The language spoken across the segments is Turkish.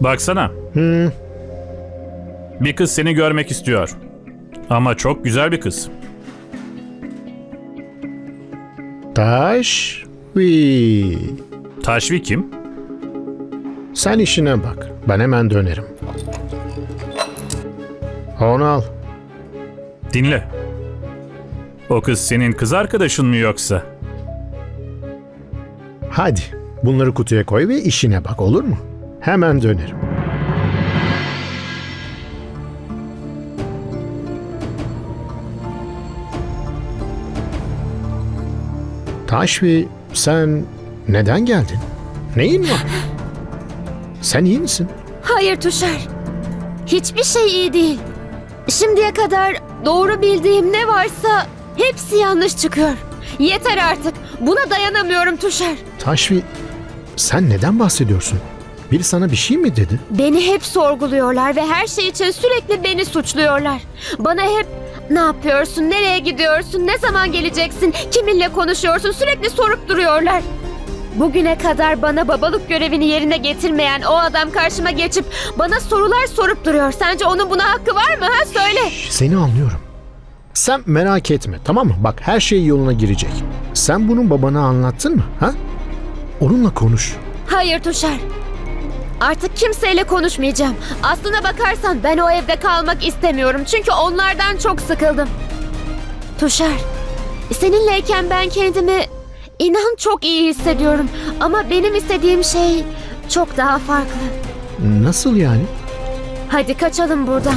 Baksana. Bir kız seni görmek istiyor. Ama çok güzel bir kız. Taş vi. Taşvi kim? Sen işine bak. Ben hemen dönerim. Onu al. Dinle. O kız senin kız arkadaşın mı yoksa? Hadi bunları kutuya koy ve işine bak olur mu? Hemen dönerim. Taşvi sen neden geldin? Neyin var? Sen iyi misin? Hayır Tuşar. Hiçbir şey iyi değil. Şimdiye kadar doğru bildiğim ne varsa hepsi yanlış çıkıyor. Yeter artık. Buna dayanamıyorum Tuşar. Taşvi sen neden bahsediyorsun? Biri sana bir şey mi dedi? Beni hep sorguluyorlar ve her şey için sürekli beni suçluyorlar. Bana hep ne yapıyorsun, nereye gidiyorsun, ne zaman geleceksin, kiminle konuşuyorsun sürekli sorup duruyorlar. Bugüne kadar bana babalık görevini yerine getirmeyen o adam karşıma geçip bana sorular sorup duruyor. Sence onun buna hakkı var mı? Ha söyle. Seni anlıyorum. Sen merak etme tamam mı? Bak her şey yoluna girecek. Sen bunun babana anlattın mı? Ha? Onunla konuş. Hayır Tuşar. Artık kimseyle konuşmayacağım. Aslına bakarsan ben o evde kalmak istemiyorum. Çünkü onlardan çok sıkıldım. Tuşar, seninleyken ben kendimi inan çok iyi hissediyorum. Ama benim istediğim şey çok daha farklı. Nasıl yani? Hadi kaçalım buradan.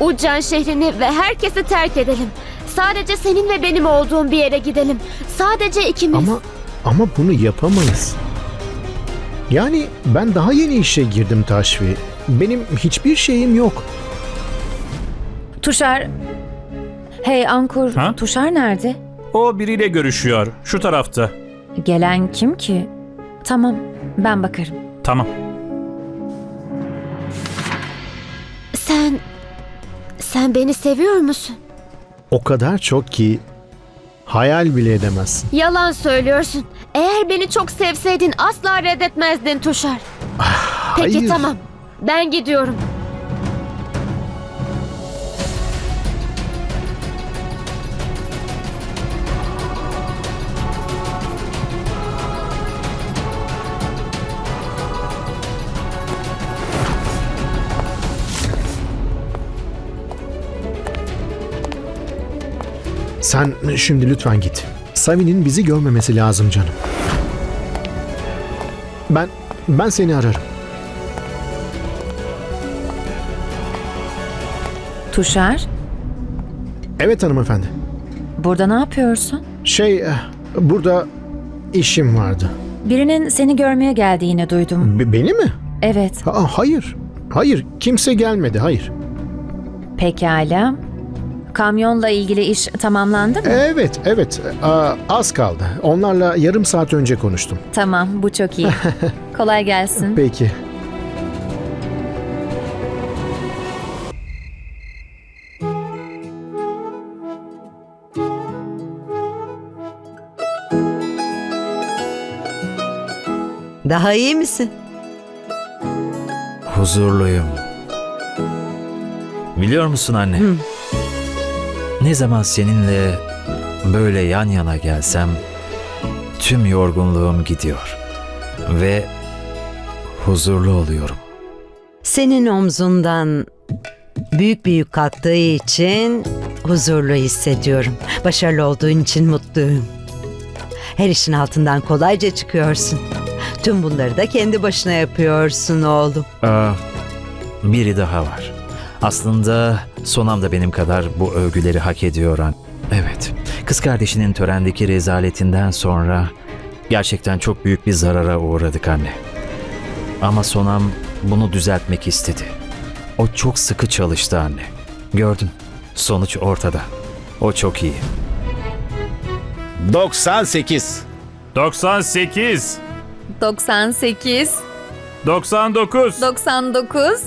Uccan şehrini ve herkesi terk edelim. Sadece senin ve benim olduğum bir yere gidelim. Sadece ikimiz. Ama ama bunu yapamayız. Yani ben daha yeni işe girdim Taşvi. Benim hiçbir şeyim yok. Tuşar... Hey Ankur, Ha? Tuşar nerede? O biriyle görüşüyor. Şu tarafta. Gelen kim ki? Tamam, ben bakarım. Tamam. Sen... Sen beni seviyor musun? O kadar çok ki hayal bile edemezsin. Yalan söylüyorsun. Eğer beni çok sevseydin asla reddetmezdin Tuşar. Peki Hayır. tamam. Ben gidiyorum. Sen şimdi lütfen git. Savi'nin bizi görmemesi lazım canım. Ben ben seni ararım. Tuşar, Evet hanımefendi. burada ne yapıyorsun? Şey eh, burada işim vardı. Birinin seni görmeye geldiğini duydum. Be- beni mi? Evet, Ha, hayır. Hayır kimse gelmedi hayır. pekala. Kamyonla ilgili iş tamamlandı mı? Evet evet Aa, az kaldı. Onlarla yarım saat önce konuştum. Tamam, bu çok iyi. Kolay gelsin. Peki. Daha iyi misin? Huzurluyum. Biliyor musun anne? Ne zaman seninle böyle yan yana gelsem tüm yorgunluğum gidiyor ve huzurlu oluyorum. Senin omzundan büyük bir yük kalktığı için huzurlu hissediyorum. Başarılı olduğun için mutluyum. Her işin altından kolayca çıkıyorsun. Tüm bunları da kendi başına yapıyorsun oğlum. Aa, biri daha var. Aslında Sonam da benim kadar bu övgüleri hak ediyor. Evet, kız kardeşinin törendeki rezaletinden sonra gerçekten çok büyük bir zarara uğradık anne. Ama Sonam bunu düzeltmek istedi. O çok sıkı çalıştı anne. Gördün, sonuç ortada. O çok iyi. 98. 98. 98, 99. 99...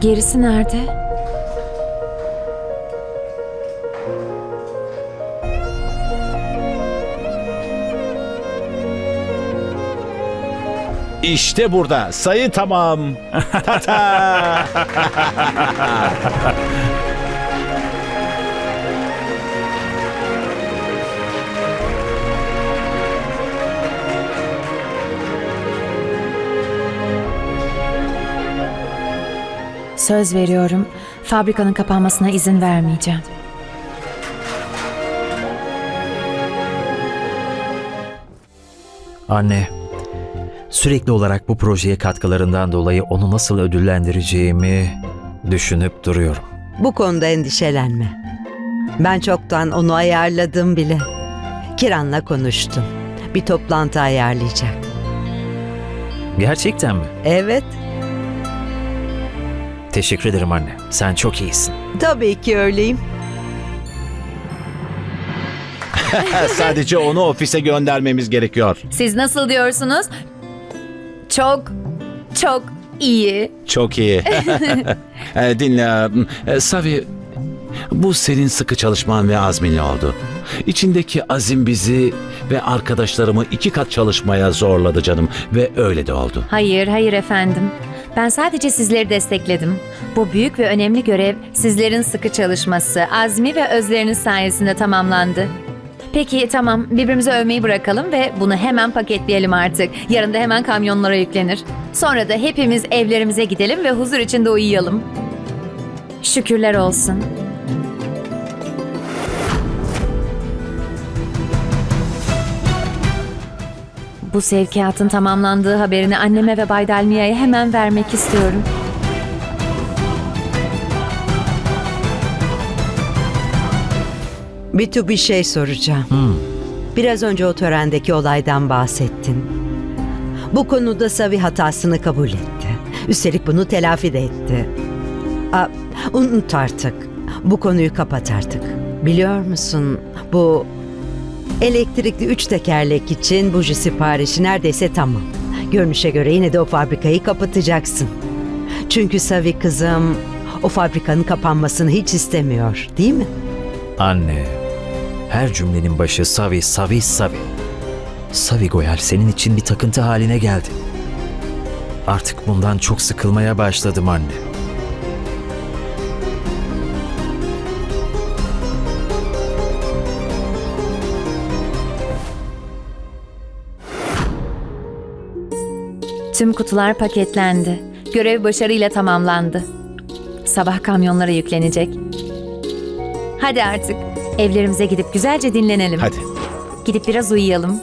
Gerisi nerede? İşte burada. Sayı tamam. Ta ta. Söz veriyorum. Fabrikanın kapanmasına izin vermeyeceğim. Anne, sürekli olarak bu projeye katkılarından dolayı onu nasıl ödüllendireceğimi düşünüp duruyorum. Bu konuda endişelenme. Ben çoktan onu ayarladım bile. Kiran'la konuştum. Bir toplantı ayarlayacak. Gerçekten mi? Evet, Teşekkür ederim anne. Sen çok iyisin. tabii ki öyleyim. Sadece onu ofise göndermemiz gerekiyor. Siz nasıl diyorsunuz? Çok, çok iyi. Çok iyi. E, Dinle. e, Savi, bu senin sıkı çalışman ve azminle oldu. İçindeki azim bizi ve arkadaşlarımı iki kat çalışmaya zorladı canım ve öyle de oldu. Hayır, hayır efendim. Ben sadece sizleri destekledim. Bu büyük ve önemli görev sizlerin sıkı çalışması, azmi ve özleriniz sayesinde tamamlandı. Peki tamam, birbirimizi övmeyi bırakalım ve bunu hemen paketleyelim artık. Yarın da hemen kamyonlara yüklenir. Sonra da hepimiz evlerimize gidelim ve huzur içinde uyuyalım. Şükürler olsun. Bu sevkiyatın tamamlandığı haberini anneme ve Bay Dalmia'ya hemen vermek istiyorum. Bitu bir şey soracağım. Biraz önce o törendeki olaydan bahsettin. Bu konuda Savi hatasını kabul etti. Üstelik bunu telafi de etti. Aa, unut artık. Bu konuyu kapat artık. Biliyor musun bu elektrikli üç tekerlek için buji siparişi neredeyse tamam. Görünüşe göre yine de o fabrikayı kapatacaksın. Çünkü Savi kızım o fabrikanın kapanmasını hiç istemiyor değil mi? Anne, her cümlenin başı Savi, Savi, Savi. Savi Goyal senin için bir takıntı haline geldi. Artık bundan çok sıkılmaya başladım anne. Tüm kutular paketlendi. Görev başarıyla tamamlandı. Sabah kamyonlara yüklenecek. Hadi artık evlerimize gidip güzelce dinlenelim. Hadi. Gidip biraz uyuyalım.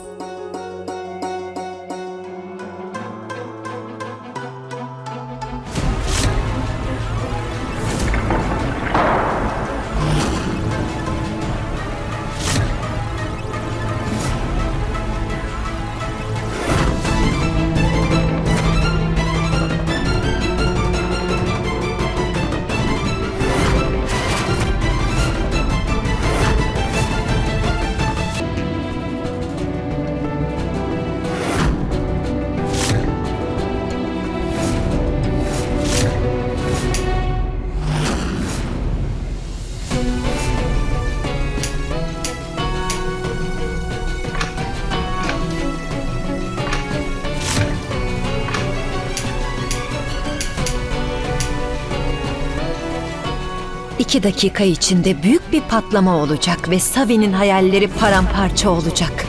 İki dakika içinde büyük bir patlama olacak ve Savi'nin hayalleri paramparça olacak.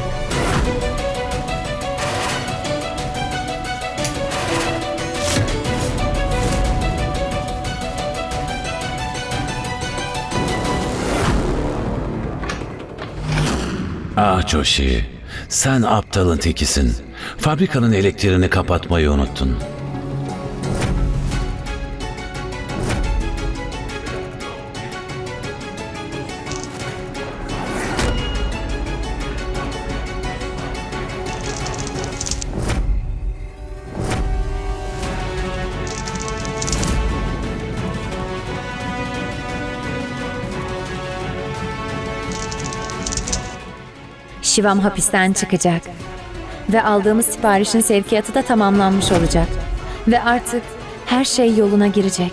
Ah Joshi, sen aptalın tekisin. Fabrikanın elektriğini kapatmayı unuttun. Şivam hapisten çıkacak. Ve aldığımız siparişin sevkiyatı da tamamlanmış olacak. Ve artık her şey yoluna girecek.